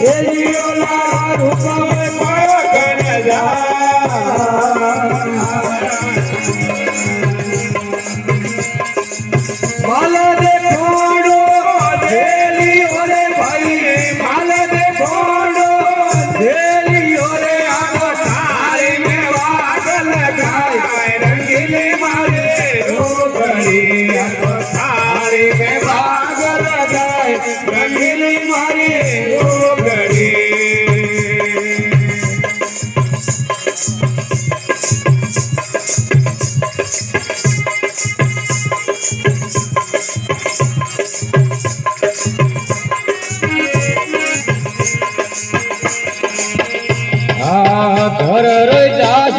Thank you. જાય ગણી મારે ઓ ગણી. રે જાસ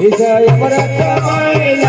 વિષય પર